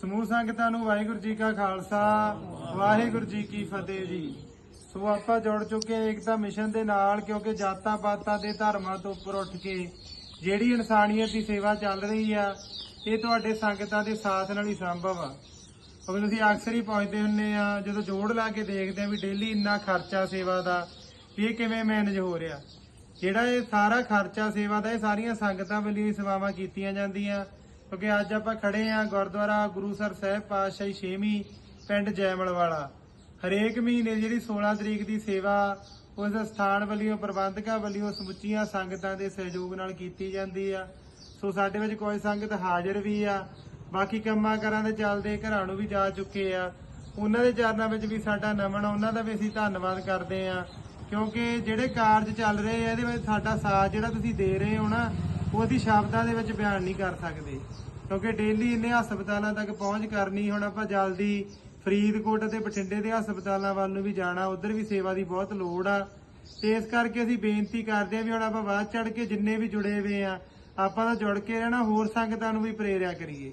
ਸਮੂਹ ਸੰਗਤਾਂ ਨੂੰ ਵਾਹਿਗੁਰੂ ਜੀ ਕਾ ਖਾਲਸਾ, ਵਾਹਿਗੁਰੂ ਜੀ ਕੀ ਫਤਿਹ ਜੀ। ਸੋ ਆਪਾਂ ਜੁੜ ਚੁੱਕੇ ਏਕਤਾ ਮਿਸ਼ਨ ਦੇ ਨਾਲ, ਕਿਉਂਕਿ ਜਾਤਾਂ ਪਾਤਾਂ ਦੇ ਧਰਮਾਂ ਤੋਂ ਉੱਪਰ ਉੱਠ ਕੇ ਜਿਹੜੀ ਇਨਸਾਨੀਅਤ ਦੀ ਸੇਵਾ ਚੱਲ ਰਹੀ ਆ, ਇਹ ਤੁਹਾਡੇ ਸੰਗਤਾਂ ਦੇ ਸਾਥ ਨਾਲ ਹੀ ਸੰਭਵ ਆ। ਕਿਉਂਕਿ ਤੁਸੀਂ ਅਕਸਰ ਹੀ ਪਹੁੰਚਦੇ ਹੁੰਨੇ ਆ, ਜਦੋਂ ਜੋੜ ਲਾ ਕੇ ਦੇਖਦੇ ਆ ਵੀ ਡੇਲੀ ਇੰਨਾ ਖਰਚਾ ਸੇਵਾ ਦਾ, ਵੀ ਇਹ ਕਿਵੇਂ ਮੈਨੇਜ ਹੋ ਰਿਹਾ। ਜਿਹੜਾ ਇਹ ਸਾਰਾ ਖਰਚਾ ਸੇਵਾ ਦਾ, ਇਹ ਸਾਰੀਆਂ ਸੰਗਤਾਂ ਵੱਲੋਂ ਹੀ ਸੇਵਾਵਾਂ ਕੀਤੀਆਂ ਜਾਂਦੀਆਂ। ਕਿਉਂਕਿ ਅੱਜ ਆਪਾਂ ਖੜੇ ਆ ਗੁਰਦੁਆਰਾ ਗੁਰੂਸਰ ਸਾਹਿਬ ਪਾਤਸ਼ਾਹੀ ਛੇਵੀਂ ਪਿੰਡ ਜੈਮਲ ਵਾਲਾ ਹਰੇਕ ਮਹੀਨੇ ਜਿਹੜੀ 16 ਤਰੀਕ ਦੀ ਸੇਵਾ, ਉਸ ਸਥਾਨ ਵੱਲੋਂ, ਪ੍ਰਬੰਧਕਾਂ ਵੱਲੋਂ, ਸਮੁੱਚੀਆਂ ਸੰਗਤਾਂ ਦੇ ਸਹਿਯੋਗ ਨਾਲ ਕੀਤੀ ਜਾਂਦੀ ਆ। ਸੋ ਸਾਡੇ ਵਿੱਚ ਕੋਈ ਸੰਗਤ ਹਾਜ਼ਰ ਵੀ ਆ। ਬਾਕੀ ਕੰਮਾਂ ਕਰਾਂ ਦੇ ਚੱਲਦੇ ਘਰਾਂ ਨੂੰ ਵੀ ਜਾ ਚੁੱਕੇ ਆ। ਉਹਨਾਂ ਦੇ ਚਰਨਾਂ ਵਿੱਚ ਵੀ ਸਾਡਾ ਨਮਨ ਉਹਨਾਂ ਦਾ ਵੀ ਅਸੀਂ ਧੰਨਵਾਦ ਕਰਦੇ ਆ। ਕਿਉਂਕਿ ਜਿਹੜੇ ਕਾਰਜ ਚੱਲ ਰਹੇ ਆ, ਇਹਦੇ ਵਿੱਚ ਸਾਡਾ ਸਾਥ ਜਿਹੜਾ ਤੁਸੀਂ ਦੇ ਰਹੇ ਹੋ ਨਾ ਉਹ ਅਸੀਂ ਸ਼ਬਦਾਂ ਦੇ ਵਿੱਚ ਬਿਆਨ ਨਹੀਂ ਕਰ ਸਕਦੇ। ਕਿਉਂਕਿ ਡੇਲੀ ਇੰਨੇ ਹਸਪਤਾਲਾਂ ਤੱਕ ਪਹੁੰਚ ਕਰਨੀ, ਹੁਣ ਆਪਾਂ ਜਲਦੀ ਫਰੀਦਕੋਟ ਅਤੇ ਬਠਿੰਡੇ ਦੇ ਹਸਪਤਾਲਾਂ ਵੱਲ ਨੂੰ ਵੀ ਜਾਣਾ, ਉਧਰ ਵੀ ਸੇਵਾ ਦੀ ਬਹੁਤ ਲੋੜ ਆ। ਤੇ ਇਸ ਕਰਕੇ ਅਸੀਂ ਬੇਨਤੀ ਕਰਦੇ ਆ ਵੀ ਹੁਣ ਆਪਾਂ ਬਾਅਦ ਚੜ ਕੇ ਜਿੰਨੇ ਵੀ ਜੁੜੇ ਹੋਏ ਆ, ਆਪਾਂ ਤਾਂ ਜੁੜ ਕੇ ਰਹਿਣਾ, ਹੋਰ ਸੰਗਤਾਂ ਨੂੰ ਵੀ ਪ੍ਰੇਰਿਆ ਕਰੀਏ।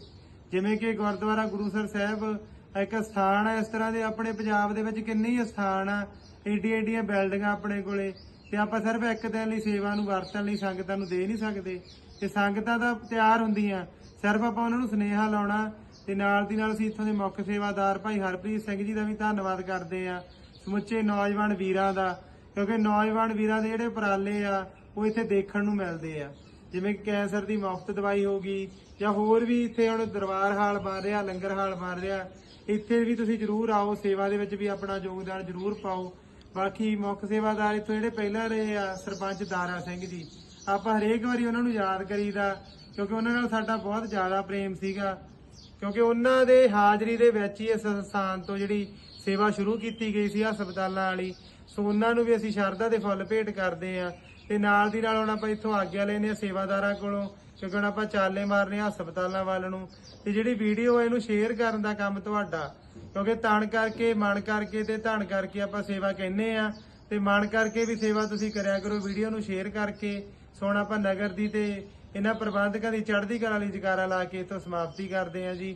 ਜਿਵੇਂ ਕਿ ਗੁਰਦੁਆਰਾ ਗੁਰੂਸਰ ਸਾਹਿਬ ਇੱਕ ਸਥਾਨ ਹੈ ਇਸ ਤਰ੍ਹਾਂ ਦੇ ਆਪਣੇ ਪੰਜਾਬ ਦੇ ਵਿੱਚ ਕਿੰਨੇ ਹੀ ਸਥਾਨ ਆ ਏਡੀ ਏਡੀਆਂ ਬਿਲਡਿੰਗਾਂ ਆਪਣੇ ਕੋਲੇ। ਤੇ ਆਪਾਂ ਸਿਰਫ ਇੱਕ ਦਿਨ ਲਈ ਸੇਵਾ ਨੂੰ ਵਰਤਣ ਲਈ ਸੰਗਤਾਂ ਨੂੰ ਦੇ ਨਹੀਂ ਸਕਦੇ। ਤੇ ਸੰਗਤਾਂ ਤਾਂ ਤਿਆਰ ਹੁੰਦੀਆਂ। ਸਿਰਫ ਆਪਾਂ ਉਹਨਾਂ ਨੂੰ ਸੁਨੇਹਾ ਲਾਉਣਾ ਤੇ ਨਾਲ ਦੀ ਨਾਲ ਅਸੀਂ ਇੱਥੋਂ ਦੇ ਮੁੱਖ ਸੇਵਾਦਾਰ ਭਾਈ ਹਰਪ੍ਰੀਤ ਸਿੰਘ ਜੀ ਦਾ ਵੀ ਧੰਨਵਾਦ ਕਰਦੇ ਆ ਸਮੁੱਚੇ ਨੌਜਵਾਨ ਵੀਰਾਂ ਦਾ, ਕਿਉਂਕਿ ਨੌਜਵਾਨ ਵੀਰਾਂ ਦੇ ਜਿਹੜੇ ਉਪਰਾਲੇ ਆ, ਉਹ ਇੱਥੇ ਦੇਖਣ ਨੂੰ ਮਿਲਦੇ ਆ। ਜਿਵੇਂ ਕੈਂਸਰ ਦੀ ਮੁਫਤ ਦਵਾਈ ਹੋ ਗਈ, ਜਾਂ ਹੋਰ ਵੀ ਇੱਥੇ ਹੁਣ ਦਰਬਾਰ ਹਾਲ ਬਣ ਰਿਹਾ, ਲੰਗਰ ਹਾਲ ਬਣ ਰਿਹਾ, ਇੱਥੇ ਵੀ ਤੁਸੀਂ ਜਰੂਰ ਆਓ, ਸੇਵਾ ਦੇ ਵਿੱਚ ਵੀ ਆਪਣਾ ਯੋਗਦਾਨ ਜਰੂਰ ਪਾਓ। ਬਾਕੀ ਮੁੱਖ ਸੇਵਾਦਾਰ ਇੱਥੋਂ ਜਿਹੜੇ ਪਹਿਲਾਂ ਰਹੇ ਆ, ਸਰਪੰਚ ਦਾਰਾ ਸਿੰਘ ਜੀ, ਆਪਾਂ ਹਰੇਕ ਵਾਰੀ ਉਹਨਾਂ ਨੂੰ ਯਾਦ ਕਰੀਦਾ, ਕਿਉਂਕਿ ਉਹਨਾਂ ਨਾਲ ਸਾਡਾ ਬਹੁਤ ਜ਼ਿਆਦਾ ਪ੍ਰੇਮ ਸੀਗਾ। ਕਿਉਂਕਿ ਉਹਨਾਂ ਦੇ ਹਾਜ਼ਰੀ ਦੇ ਵਿੱਚ ਹੀ ਇਸ ਸਥਾਨ ਤੋਂ ਜਿਹੜੀ ਸੇਵਾ ਸ਼ੁਰੂ ਕੀਤੀ ਗਈ ਸੀ ਹਸਪਤਾਲਾਂ ਵਾਲੀ। ਸੋ ਉਹਨਾਂ ਨੂੰ ਵੀ ਅਸੀਂ ਸ਼ਰਧਾ ਦੇ ਫੁੱਲ ਭੇਟ ਕਰਦੇ ਆ। ਤੇ ਨਾਲ ਦੀ ਨਾਲ ਹੁਣ ਆਪਾਂ ਇੱਥੋਂ ਆਗਿਆ ਲੈਨੇ ਆ ਸੇਵਾਦਾਰਾਂ ਕੋਲੋਂ, ਕਿਉਂਕਿ ਹੁਣ ਆਪਾਂ ਚਾਲੇ ਮਾਰਨੇ ਆ ਹਸਪਤਾਲਾਂ ਵੱਲ ਨੂੰ। ਤੇ ਜਿਹੜੀ ਵੀਡੀਓ ਇਹਨੂੰ ਸ਼ੇਅਰ ਕਰਨ ਦਾ ਕੰਮ ਤੁਹਾਡਾ। ਕਿਉਂਕਿ ਤਣ ਕਰਕੇ, ਮਨ ਕਰਕੇ ਤੇ ਧਨ ਕਰਕੇ ਆਪਾਂ ਸੇਵਾ ਕਹਿੰਨੇ ਆ। ਤੇ ਮਨ ਕਰਕੇ ਵੀ ਸੇਵਾ ਤੁਸੀਂ ਕਰਿਆ ਕਰੋ, ਵੀਡੀਓ ਨੂੰ ਸ਼ੇਅਰ ਕਰਕੇ। ਸੋ ਹੁਣ ਆਪਾਂ ਨਗਰ ਦੀ ਤੇ ਇਹਨਾਂ ਪ੍ਰਬੰਧਕਾਂ ਦੀ ਚੜ੍ਹਦੀ ਕਲਾ ਲਈ ਜਕਾਰਾ ਲਾ ਕੇ ਇਥੋਂ ਸਮਾਪਤੀ ਕਰਦੇ ਆ ਜੀ।